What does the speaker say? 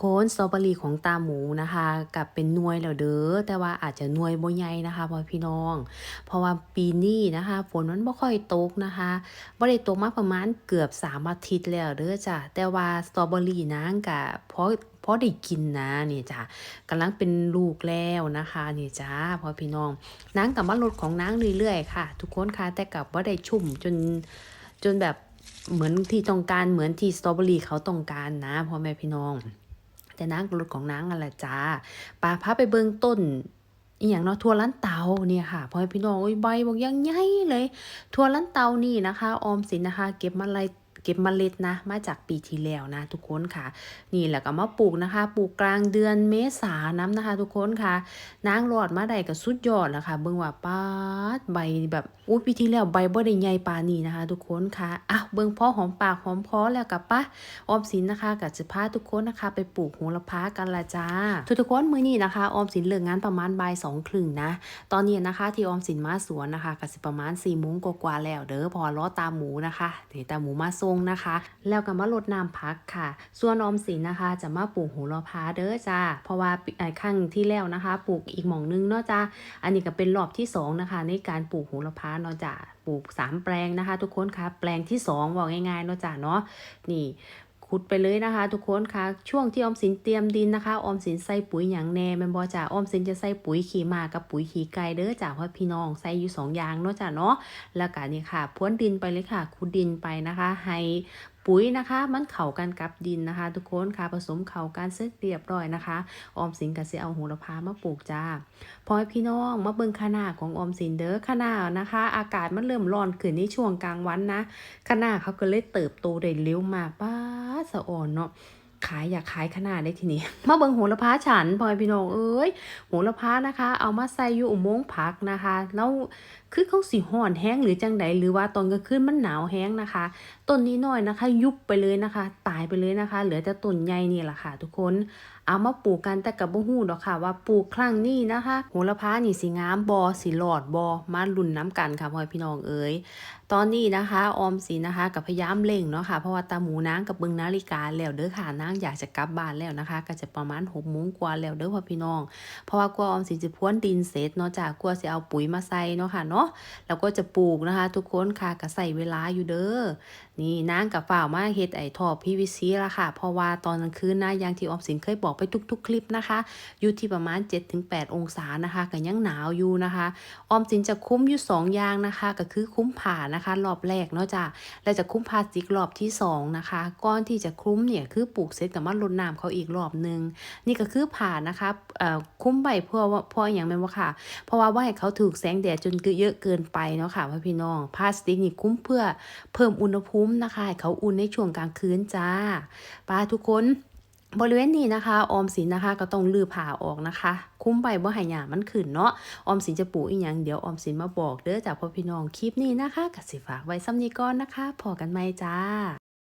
โคนสตรอเบอรี่ของตาหมูนะคะกับเป็นนวยแล้วเด้อแต่ว่าอาจจะนวยบ่ใหญ่นะคะพ่อพี่น้อง เพราะว่าปีนี้นะคะ ฝนมันบ่ค่อยตกนะคะบ่ได้ตกมาประมาณเกือบ3อาทิตย์แล้วเด้อจ้ะแต่ว่าสตรอเบอรี่นางก็พอพอได้กินนะนี่จ้ะกำลังเป็นลูกแล้วนะคะนี่จ้าพ่อพี่น้องนางกับมาลดของนางเรื่อยๆค่ะ ทุกคนค่ะแต่กับบ่ได้ชุ่มจนจนแบบเหมือนที่ต้องการเหมือนที่สตรอเบอรี่เขาต้องการนะพ่อแม่พี่น้อง แต่นางรถของนางอะไรจ้าป้าพาไปเบิ่งต้นอีหยังเนาะทัวร้านเตาเนี่ยค่ะพ่อพี่น้องโอ้ยใบบอกยังไงเลย ทัวร้านเตานี่นะคะ ออมสินนะคะ เก็บมาลาย ก็บเมล็ดนะ มาจากปีที่แล้วนะ ทุกคนค่ะ นี่แหละก็มาปลูกนะคะ ปลูกกลางเดือนเมษาน้ำนะคะ ทุกคนค่ะ นางรอดมาได้ก็สุดยอดแล้วค่ะเบิ่งว่าป้าดใบแบบอุ้ยปีที่แล้วใบบ่ได้ใหญ่ปานนี้นะคะ ทุกคนค่ะอะเบิ่งพอหอมปากหอมคอแล้วกับปะออมสินนะคะกับจะพาทุกคนนะคะ ไปปลูกโหระพากันละจ้า ทุกทุกๆคนมื้อนี้นะคะออมสินเลิกงานประมาณบ่ายสองครึ่งนะ ตอนนี้นะคะที่ออมสินมาสวนนะคะก็สิประมาณ4ี่โมงกว่าๆแล้ว เด้อพอล้อตาหมูนะคะเดี๋ยวตาหมูมาทรงนะคะ แล้วก็มาลดน้ำพักค่ะ ส่วนออมสินนะคะ จะมาปลูกโหระพาเด้อจ้าเพราะว่าไอ้ครั้งที่แล้วนะคะ ปลูกอีกหม่องนึงเนาะจ้าอันนี้ก็เป็นรอบที่สองนะคะ ในการปลูกโหระพาเนาะจ้าปลูกสามแปลงนะคะ ทุกคนคะแปลงที่สองบอกง่ายๆเนาะจ้าเนาะนี่ ขุดไปเลยนะคะทุกคนคะช่วงที่ออมสินเตรียมดินนะคะออมสินใส่ปุ๋ยอย่างแน่แมันบอจ่าออมสินจะใส่ปุ๋ยขี้หมากับปุ๋ยขี้ไก่เด้อจ้าพราะพี่น้องใส่อยู่สองอย่างเนาะจ้าเนาะแล้วก็นี่ค่ะพรวนดินไปเลยค่ะขุดดินไปนะคะให้ปุ๋ยนะคะมันเข้ากันกับดินนะคะ ทุกคนค่ะผสมเข้ากันเสร็จเรียบร้อยนะคะ ออมสินก็สิเอาโหระพามาปลูกจ้าพอพี่น้องมาเบิ่งขนาดของออมสินเด้อขนาดนะคะ อากาศมันเริ่มร้อนขึ้นในช่วงกลางวันนะขนาดเขาก็เลยเติบโตได้เร็วมากป้า สะอ่อนเนาะขายอยากขายขนาดได้ทีนี้มาเบิงโหระพาฉันพอยพี่น้องเอ้ยโหระพานะคะ เอามาใส่อยู่อุโมงค์ผักนะคะแล้วคือเขาสีห่อนแห้งหรือจังใดหรือว่าตอนกลางคืนมันหนาวแห้งนะคะต้นนี้น้อยนะคะ ยุบไปเลยนะคะ ตายไปเลยนะคะ เหลือแต่ต้นใหญ่นี่แหละค่ะ ทุกคน เอามาปลูกกันแต่กับบ่ฮู้ดอกค่ะ ว่าปลูกครั้งนี้นะคะโหระพานี่สิงามบอสิหลอดบอมาลุ้นน้ำกันค่ะพ่อพี่น้องเอ๋ยตอนนี้นะคะออมสินะคะกับพยายามเร่งเนาะค่ะเพราะว่าตาหมูนางกับเบิงนาฬิกาแล้วเด้อค่ะนางอยากจะกลับบ้านแล้วนะคะ ก็จะประมาณหกโมงกว่าแล้วเด้อพ่อพี่น้อง เพราะว่ากลัวออมสินจะพ้วนดินเสร็จเนาะจากกลัวสิเอาปุ๋ยมาใส่เนาะค่ะเนาะแล้วก็จะปลูกนะคะ ทุกคนค่ะก็ใส่เวลาอยู่เด้อ นี่นางกับฝ่าวมาเฮ็ดไอ้ท่อ PVC ละค่ะ เพราะว่าตอนกลางคืนนะอย่างที่ออมสินเคยบอกไปทุก ๆ คลิปนะคะ อยู่ที่ประมาณ 7-8 องศานะคะก็ยังหนาวอยู่นะคะ ออมสินจะคุ้มอยู่ 2 อย่างนะคะ ก็คือคุ้มผ่านะคะรอบแรกเนาะจ้ะแล้วจะคุ้มพลาสติกรอบที่ 2 นะคะก่อนที่จะคุ้มเนี่ยคือปลูกเสร็จกับมาลดน้ำเขาอีกรอบหนึง นี่ก็คือผ่านะคะเอ่อคุ้มใบเพื่อเพื่ออย่างแม่ว่าค่ะ เพราะว่าว่าให้เขาถูกแสงแดดจนเยอะเกินไปเนาะค่ะพ่อพี่น้องพลาสติกนี่คุ้มเพื่อเพิ่มอุณหภูมินะคะเขาอุ่นในช่วงกลางคืนจ้าป้าทุกคนบริเวณนี้นะคะ ออมสินนะคะก็ต้องลือผ่าออกนะคะ คุ้มใบบ่ให้หยามันขึ้นเนาะออมสินจะปูอีกอย่างเดี๋ยวออมสินมาบอกเด้อจากพ่อพี่น้องคลิปนี้นะคะกสิฝากไว้ซ้ำนี้ก่อนนะคะพอกันไหมจ้า